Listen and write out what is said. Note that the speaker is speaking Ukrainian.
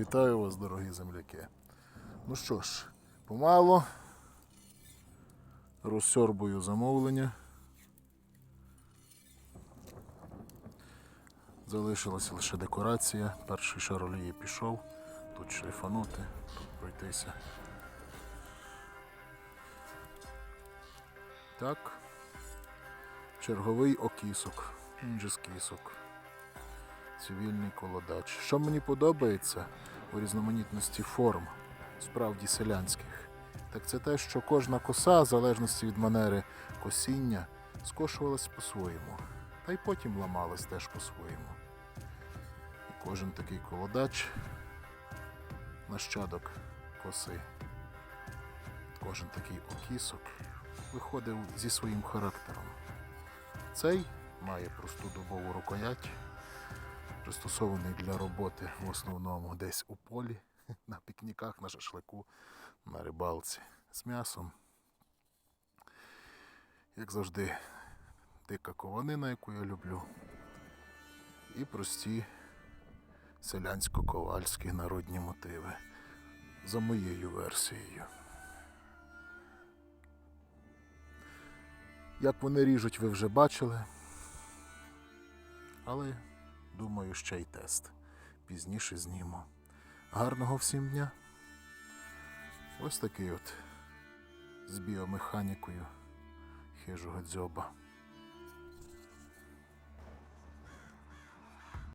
Вітаю вас, дорогі земляки. Ну що ж, помало розсьорбую замовлення. Залишилася лише декорація. Перший шар олії пішов. Тут шліфанути, тут пройтися. Так. Черговий окісок. Він же кісок. Цивільний колодач. Що мені подобається у різноманітності форм, справді селянських, так це те, що кожна коса, в залежності від манери косіння, скошувалась по-своєму, та й потім ламалась теж по-своєму. І кожен такий колодач нащадок коси. Кожен такий окісок виходив зі своїм характером. Цей має просту дубову рукоять, пристосований для роботи в основному десь у полі, на пікніках, на шашлику, на рибалці з м'ясом. Як завжди, дика кованина, яку я люблю, і прості селянсько-ковальські народні мотиви за моєю версією. Як вони ріжуть, ви вже бачили. Але думаю, ще й тест. Пізніше зніму. Гарного всім дня. Ось такий от з біомеханікою хижого дзьоба.